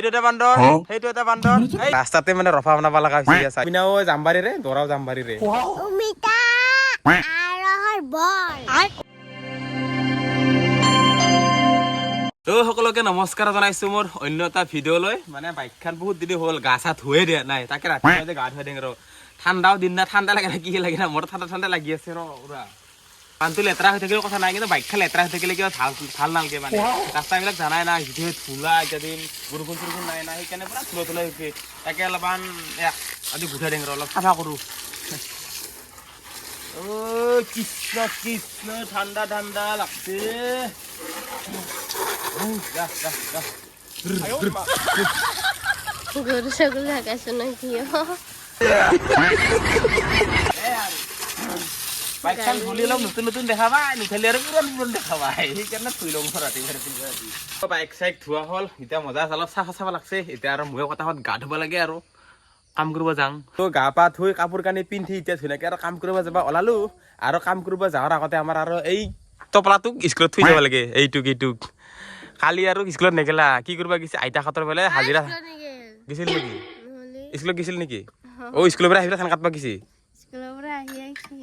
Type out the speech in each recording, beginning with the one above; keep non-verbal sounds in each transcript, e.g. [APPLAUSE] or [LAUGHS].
সেইটো এটা বান্দৰ সেইটো এটা বান্দৰ। ৰাস্তাতে মানে ৰফা বনাব লগা হৈছে পিনাও জাম্বাৰীৰে দৰাও জাম্বাৰীৰে অমিতা আৰহৰ বল। তো সকলোকে নমস্কাৰ জনাইছো মোৰ অন্য এটা ভিডিঅ'লৈ। মানে বাইকখন বহুত দিন হ'ল গা চা ধুয়ে দিয়া নাই। তাকে ৰাতিপুৱা গা ধুৱাই দিম আৰু। ঠাণ্ডাও দিন না ঠাণ্ডা লাগে না কি লাগে না মোৰ ঠাণ্ডা ঠাণ্ডা লাগি আছে ৰ পানীটো লেতেৰা হৈ থাকিলেও কথা নাই কিন্তু বাইকখন লেতেৰা হৈ থাকিলে কিবা ভালো ভালো নালাগে মানে। ৰাস্তাবিলাক জানাই না সিধে ধূলা এতিয়া দিন বৰষুণ চৰষুণ নাই না সেইকাৰণে পুৰা ধুলা ধুলা হৈছে তাকে অলপমান আজি গুঠাই দিম ৰ অলপ চাফা কৰোঁ। ও কৃষ্ণ কৃষ্ণ ঠাণ্ডা ঠাণ্ডা লাগছে। গরু ছাগল লাগাইছো নাকি [LAUGHS] বাইকখন খুলি অলপ নতুন নতুন দেখা পাই নুঠালি আৰু পুৰণ পুৰণ দেখা পাই সেইকাৰণে থৈ লওঁ ৰাতি ৰাতি ৰাতি বাইক চাইক ধোৱা হ'ল এতিয়া মজা আছে অলপ চাফা চাফা লাগছে এতিয়া আৰু ময়ো কথাত গা ধুব লাগে আৰু কাম কৰিব যাওঁ তো গা পা ধুই কাপোৰ কানি পিন্ধি এতিয়া ধুনীয়াকৈ আৰু কাম কৰিব যাব ওলালো আৰু কাম কৰিব যাৱাৰ আগতে আমাৰ আৰু এই টপলাটোক স্কুলত থৈ যাব লাগে এইটোক এইটোক কালি আৰু স্কুলত নেগেলা কি কৰিব গৈছে আইতাহঁতৰ বোলে হাজিৰা গেছিল নেকি স্কুলত গেছিল নেকি অ স্কুলৰ পৰা আহি পেলাই ধান কাটবা গেছি স্কুলৰ পৰা আহি আহিছি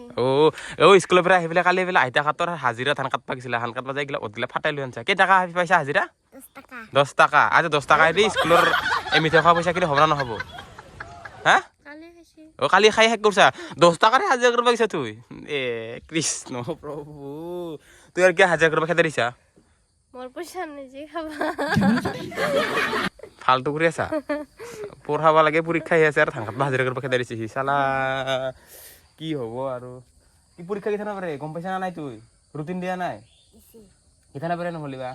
অ স্কুলৰ পৰা আহি পেলাই কালি বোলে আইতা কাটৰ হাজিৰা ধান কাটবা গৈছিলে ধান কাটবা যাই গেলা অতগিলা ফাটাই লৈ আনছা। কেইটকা আহি পাইছা হাজিৰা? দহ টকা। আজি দহ টকা দি স্কুলৰ মিঠাই খোৱা পইচা কিন্তু হ'ব না নহ'ব? হা? অ কালি খাই শেষ কৰিছা? দহ টকাৰে হাজিৰা কৰিব গৈছা তুই? এ কৃষ্ণ প্ৰভু। তুই আৰু কিয় হাজিৰা কৰিব খেদাই দিছা? ফাল্টু কৰি আছা? পঢ়াব লাগে পৰীক্ষা আহি আছে আৰু ধান কাটবা হাজিৰা কৰিব খেদাই দিছে চালা কি হ'ব আৰু? কি পৰীক্ষা কেইটা পাৰে? গম পাইছা না নাই তুই? ৰুটিন দিয়া নাই? কেইটা পাৰে নহ'লি বা?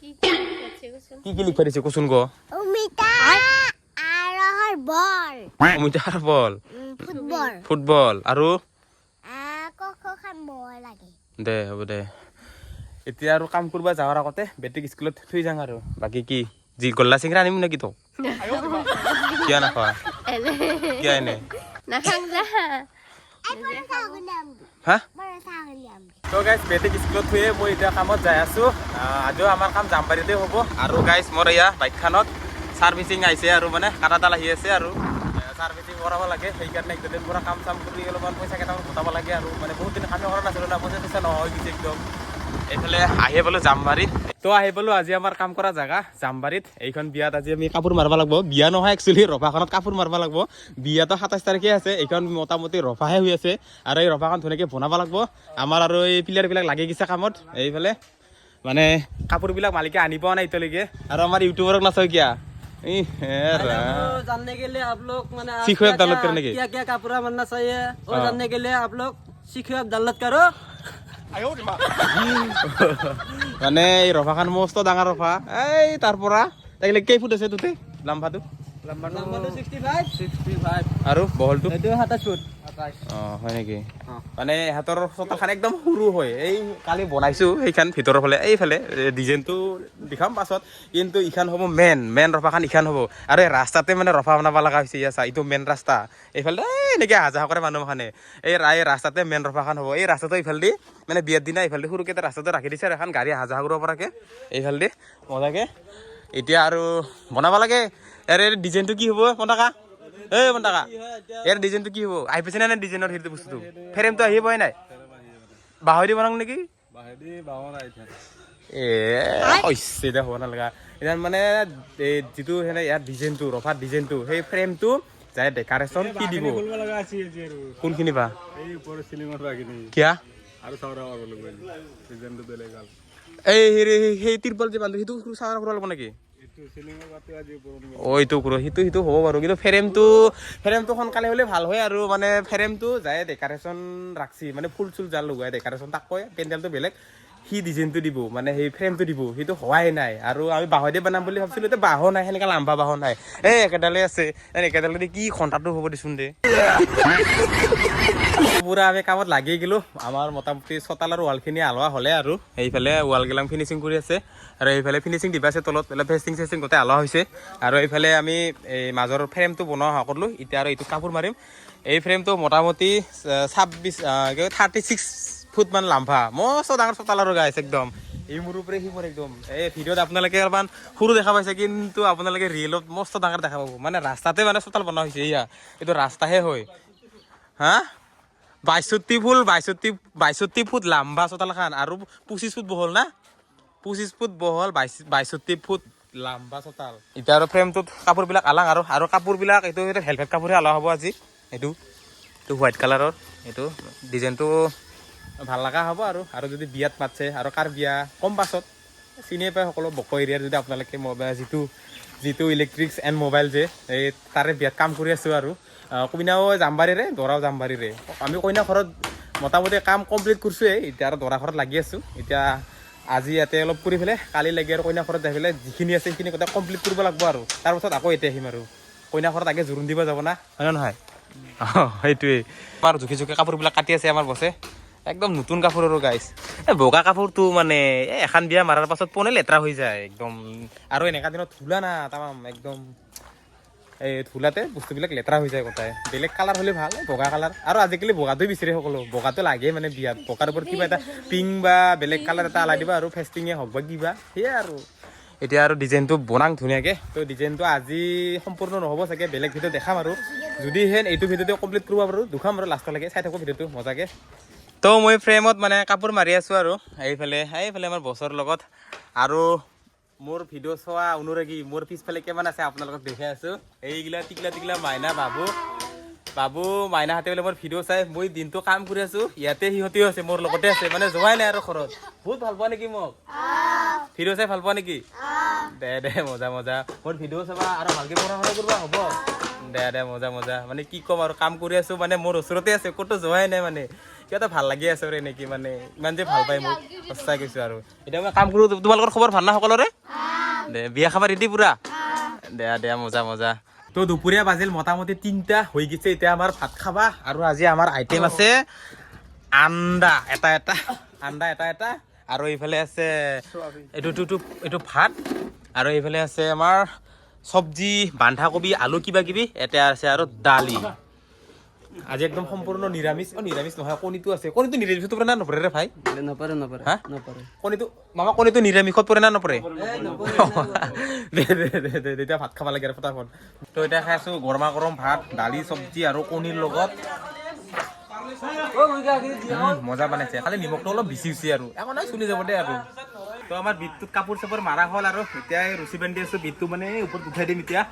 কি কি লিখাইছে কচোন? কি কি লিখবা দিছে কচোন ক? অমিতা আৰহৰ বল। ফুটবল। ফুটবল। আৰু? ক বল দে হ'ব দে। এতিয়া আৰু কাম কৰিব যাৱাৰ আগতে বেটিক স্কুলত থৈ যাওঁ আৰু। বাকী কি? যি গল্লা চিংৰা আনিম নেকি তোক? কিয় নাখোৱা? কিয় এনে? নাখাং যা। হা? তো গাইজ বেটিক স্কুলত থৈয়ে মই এতিয়া কামত যাই আছোঁ। আজিও আমাৰ কাম জামবাৰীতে হ'ব। আৰু গাইজ মোৰ এয়া বাইকখনত চাৰ্ভিচিং আহিছে আৰু মানে কাটাডাল আহি আছে আৰু। চাৰ্ভিচিং কৰাব লাগে। সেইকাৰণে একদিন পৰা কাম চাম কৰি অলপমান পইচা কেইটামান গোটাব লাগে আৰু। মানে বহুত দিন কামে কৰা নাছিলোঁ না পইচা চইচা নহয় গৈছে একদম। এইফালে আহি পালোঁ জামবাৰীত তো আহি পালোঁ আজি আমাৰ কাম কৰা জেগা জামবাৰীত এইখন বিয়াত আজি আমি কাপোৰ মাৰিব লাগিব বিয়া নহয় একচুৱেলি ৰভাখনত কাপোৰ মাৰিব লাগিব বিয়াতো সাতাইছ তাৰিখে আছে এইখন মোটামুটি ৰভাহে হৈ আছে আৰু এই ৰভাখন ধুনীয়াকৈ বনাব লাগিব আমাৰ আৰু এই প্লেয়াৰবিলাক লাগি গৈছে কামত এইফালে মানে কাপোৰবিলাক মালিকে আনি পোৱা নাই এতিয়ালৈকে আৰু আমাৰ ইউটিউবাৰক নাচাওঁ কিয়া ই হে ৰাম। वो जानने के लिए आप लोग मैंने आप सीखो क्या- अब डाउनलोड क्या- करने की। क्या क्या कपड़ा बनना चाहिए वो हाँ। जानने के लिए आप लोग सीखो अब डाउनलोड करो মানে এই ৰফাখন মস্ত ডাঙৰ ৰফা এই তাৰ পৰা। লাগিলে কেই আছে তোতে? লাম্ফাটো? আৰু বহলটো? itu 27 foot. হয় নেকি? মানে চোতালখন একদম সৰু হয়। এই কালি বনাইছোঁ সেইখন ভিতৰৰ ফালে এইফালে ডিজাইনটো দেখাম পাছত কিন্তু ইখন হ'ব মেইন মেইন ৰফাখন ইখন হ'ব। আৰু এই ৰাস্তাতে মানে ৰফা বনাব লগা হৈছে ইয়াত চা এইটো মেইন ৰাস্তা। এইফালে এই এনেকৈ আহা যাহ কৰে মানুহখানে। এই এই ৰাস্তাতে মেইন ৰফাখন হ'ব। এই ৰাস্তাটো এইফালেদি মানে বিয়াৰ দিনা এইফালেদি সৰুকৈ এটা ৰাস্তাটো ৰাখি দিছে আৰু এখন গাড়ী আহা যাহ কৰিব পৰাকৈ। এইফালেদি মজাকৈ। এতিয়া আৰু বনাব লাগে। ইয়াৰে ডিজাইনটো কি হ'ব পতাকা? এই পতাকা। ইয়াৰ ডিজাইনটো কি হ'ব? আহি পাইছে নে ডিজাইনৰ সেইটো বস্তুটো? ফ্ৰেমটো আহি পোৱাই নাই? বাহৰি বনাওঁ নেকি এ হৈছে এতিয়া হ'ব নালাগা। এতিয়া মানে যিটো সেনে ইয়াৰ ডিজাইনটো ৰফাৰ ডিজাইনটো সেই ফ্ৰেমটো যাই ডেকাৰেশ্যন কি দিব? কোনখিনি বা? কিয়া? এই সেই তিৰপাল যে বান্ধো সেইটো চাফা কৰিব লাগিব নেকি? এইটো কৰো সেইটো সেইটো হ'ব বাৰু, কিন্তু ফ্ৰেমটো ফ্ৰেমটো সোনকালে হ'লে ভালো হয় আৰু মানে ফ্ৰেমটো যায় ডেকাৰেশ্যন ৰাখছি মানে ফুল চুল জাল লগাই ডেকাৰেশ্যন তাক কয়, পেণ্ডেলটো বেলেগ, সি ডিজাইনটো দিব মানে সেই ফ্ৰেমটো দিব, সেইটো হোৱাই নাই, আৰু আমি বাঁহতে বনাম বুলি ভাবছিলোঁ, এতিয়া বাঁহো নাই, সেনেকৈ লাম্বা বাঁহো নাই। এই একেডালে আছে একেডালে কি খন্তাটো হ'ব দেচোন দে। পুৰা আমি কামত লাগি গ'লোঁ। আমাৰ মোটামুটি চোতালৰ ৱালখিনি আলোৱা হ'লে আৰু। এইফালে ৱালগিলাক ফিনিচিং কৰি আছে। আৰু এইফালে ফিনিচিং দিবা আছে তলত এইফালে ফেষ্টিং চেষ্টিং গোটেই আলোৱা হৈছে। আৰু এইফালে আমি এই মাজৰ ফ্ৰেমটো বনোৱা হোৱা কৰিলোঁ। এতিয়া আৰু এইটো কাপোৰ মাৰিম। এই ফ্ৰেমটো মোটামুটি ছাব্বিছ থাৰ্টি ছিক্স ফুট মান লাম্বা। মস্ত ডাঙৰ চোতালৰ গাইছ একদম। এই মোৰ ওপৰে সি মোৰ একদম। এই ভিডিঅ'ত আপোনালোকে অলপমান সৰু দেখা পাইছে, কিন্তু আপোনালোকে ৰিয়েলত মস্ত ডাঙৰ দেখা পাব। মানে ৰাস্তাতে মানে চোতাল বনোৱা হৈছে এয়া এইটো ৰাস্তাহে হয়। হা? বাইষষ্ঠি ফুল বাইষষ্ঠি বাইষষ্ঠি ফুট লাম্বা চোতালখন আৰু পঁচিছ ফুট বহল না? পঁচিছ ফুট বহল বাইছ বাইষষ্ঠি ফুট লাম্বা চোতাল। এতিয়া আৰু ফ্ৰেমটোত কাপোৰবিলাক আলাং আৰু আৰু কাপোৰবিলাক এইটো হেলমেট কাপোৰে আলা হ'ব আজি। এইটো এইটো হোৱাইট কালাৰৰ, এইটো ডিজাইনটো ভালো লগা হ'ব আৰু আৰু যদি বিয়াত মাতছে আৰু কাৰ বিয়া, কম পাছত চিনিয়ে পায় সকলো বক এৰিয়াৰ যদি আপোনালোকে যিটো যিটো ইলেক্ট্ৰিক্স এণ্ড মোবাইল যে, এই তাৰে বিয়াত কাম কৰি আছোঁ আৰু। কইনাও জামবাৰীৰে, দৰাও জামবাৰীৰে। আমি কইনা ঘৰত মোটামুটি কাম কমপ্লিট কৰিছোঁৱেই এতিয়া আৰু দৰা ঘৰত লাগি আছোঁ। এতিয়া আজি ইয়াতে অলপ কৰি পেলাই, কালি লাগি আৰু কইনা ঘৰত যাই পেলাই যিখিনি আছে সেইখিনি গোটেই কমপ্লিট কৰিব লাগিব আৰু। তাৰপাছত আকৌ এতিয়া আহিম আৰু। কইনা ঘৰত আগে জোৰোণ দিব যাব না, হয় নে নহয়? অঁ, সেইটোৱেই। আমাৰ জুখি জুখি কাপোৰবিলাক কাটি আছে আমাৰ বছে। একদম নতুন কাপোৰ আৰু গাইছ এই বগা কাপোৰটো মানে এই এখন বিয়া মাৰাৰ পাছত পনে লেতেৰা হৈ যায়, একদম। আৰু এনেকা দিনত ধূলা না, তামাম, একদম। এই ধূলাতে বস্তুবিলাক লেতেৰা হৈ যায় গোটাই। বেলেগ কালাৰ হ'লে ভালো বগা কালাৰ। আৰু আজিকালি বগাটোৱে বিচাৰে সকলো। বগাটো লাগে মানে বিয়াত। বগাৰ ওপৰত কিবা এটা পিংক বা বেলেগ কালাৰ এটা আলাই দিবা আৰু ফেষ্টিঙে হওক বা কিবা সেয়াই আৰু। এতিয়া আৰু ডিজাইনটো বনাং ধুনীয়াকৈ। তো ডিজাইনটো আজি সম্পূৰ্ণ নহ'ব চাগে, বেলেগ ভিডিঅ' দেখাম আৰু। যদিহে এইটো ভিডিঅ'টো কমপ্লিট কৰিব পাৰোঁ, দুখাম আৰু লাষ্টলৈকে। চাই থাকোঁ ভিডিঅ'টো, মজাকৈ। তো মই ফ্ৰেমত মানে কাপোৰ মাৰি আছোঁ আৰু এইফালে এইফালে আমাৰ বছৰ লগত। আৰু মোৰ ভিডিঅ' চোৱা অনুৰাগী মোৰ পিছফালে কিমান আছে আপোনালোকক দেখাই আছোঁ। এইগিলা টিকলা টিকলা মাইনা বাবু। বাবু মাইনাহঁতে বোলে মোৰ ভিডিঅ' চাই মই দিনটো কাম কৰি আছোঁ। ইয়াতে সিহঁতেও আছে মোৰ লগতে আছে মানে যোৱাই নাই আৰু ঘৰত। বহুত ভাল পোৱা নেকি মোক? ভিডিঅ' চাই ভাল পোৱা নেকি? দে দে মজা মজা। মোৰ ভিডিঅ' চাবা আৰু ভালকৈ পঢ়া শুনা কৰিব হ'ব? দে দে, মজা মজা। মানে কি ক'ম আৰু, কাম কৰি আছোঁ মানে মোৰ ওচৰতে আছে, ক'তো যোৱাই নাই মানে। কিবা ভালো লাগি আছে এনেকৈ মানে ইমান যে ভালো পায় মোক, সঁচাই কৈছোঁ আৰু। এতিয়া মই কাম কৰোঁ, তোমালোকৰ খবৰ ভালো না সকলোৰে? দে, বিয়া খাবা ৰেডি পুৰা? দে দে, মজা মজা। তো দুপৰীয়া বাজিল, মোটামুটি তিনিটা হৈ গৈছে, এতিয়া আমাৰ ভাত খাবা আৰু আজি আমাৰ আইটেম আছে আন্দা, এটা এটা, আন্দা, এটা এটা। আৰু এইফালে আছে এইটো এইটো ভাত, আৰু এইফালে আছে আমাৰ চব্জি বন্ধাকবি আলু কিবা কিবি এটা আছে আৰু দালি। আজি একদম সম্পূৰ্ণ নিৰামিষ। অ নিৰামিষ নহয় কণীটো আছে। কণীটো নিৰামিষত পৰে না নপৰে ৰে ভাই? নপৰে নপৰে হা? নপৰে। কণীটো মামা কণীটো নিৰামিষত পৰে না নপৰে? এই নপৰে দে দে দে দে দে এতিয়া ভাত খাব লাগে আৰু ফটাফট। তো এতিয়া খাই আছোঁ গৰমা গৰম ভাত দালি চব্জি আৰু কণীৰ লগত। মজা বনাইছে। খালি নিমখটো অলপ বেছি হৈছে আৰু। একো নাই চলি যাব দে আৰু। তো আমাৰ বিটটোত কাপোৰ চাপোৰ মাৰা হ'ল আৰু। এতিয়া ৰছী বান্ধি আছোঁ বিটটো মানে ওপৰত উঠাই দিম এতিয়া।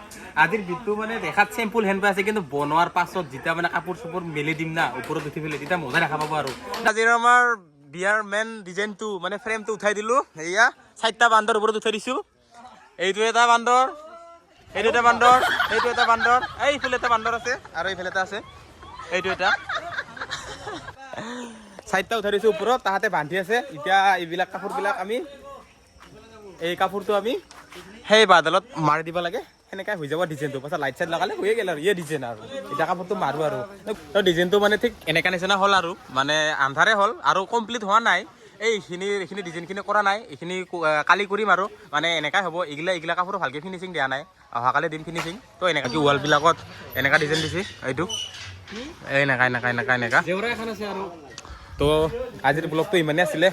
আজিৰ বিটটো মানে দেখাত চেম্পুল হেন আছে, কিন্তু বনোৱাৰ পাছত যেতিয়া মানে কাপোৰ চাপোৰ মেলি দিম না, ওপৰত উঠি পেলাই তেতিয়া মজা দেখা পাব আৰু। আজিৰ আমাৰ বিয়াৰ মেইন ডিজাইনটো মানে ফ্ৰেমটো উঠাই দিলোঁ। এয়া চাৰিটা বান্দৰ ওপৰত উঠাই দিছোঁ। এইটো এটা বান্দৰ, এইটো এটা বান্দৰ, এইটো এটা বান্দৰ, এইফালে এটা বান্দৰ আছে, আৰু এইফালে এটা আছে। এইটো এটা। চাৰিটা উঠাই দিছোঁ ওপৰত, তাহাঁতে বান্ধি আছে। এতিয়া এইবিলাক কাপোৰবিলাক আমি এই কাপোৰটো আমি সেই বাদলত মাৰি দিব লাগে। সেনেকৈ হৈ যাব ডিজাইনটো। পাছত লাইট চাইট লগালে হৈয়ে গ'ল আৰু ইয়ে ডিজাইন আৰু। এতিয়া কাপোৰটো মাৰোঁ আৰু। তো ডিজাইনটো মানে ঠিক এনেকা নিচিনা হ'ল আৰু। মানে আন্ধাৰে হ'ল আৰু কমপ্লিট হোৱা নাই। এইখিনি এইখিনি ডিজাইনখিনি কৰা নাই। এইখিনি কালি কৰিম আৰু। মানে এনেকাই হ'ব। এইগিলা এইগিলা কাপোৰ ভালকৈ ফিনিচিং দিয়া নাই। অহাকালি দিম ফিনিচিং তো এনেকা কি ৱালবিলাকত এনেকা ডিজাইন দিছে। এইটো। এই এনেকা এনেকা এনেকা এনেকা। আজিৰ ব্লগটো ইমানেই আছিলে।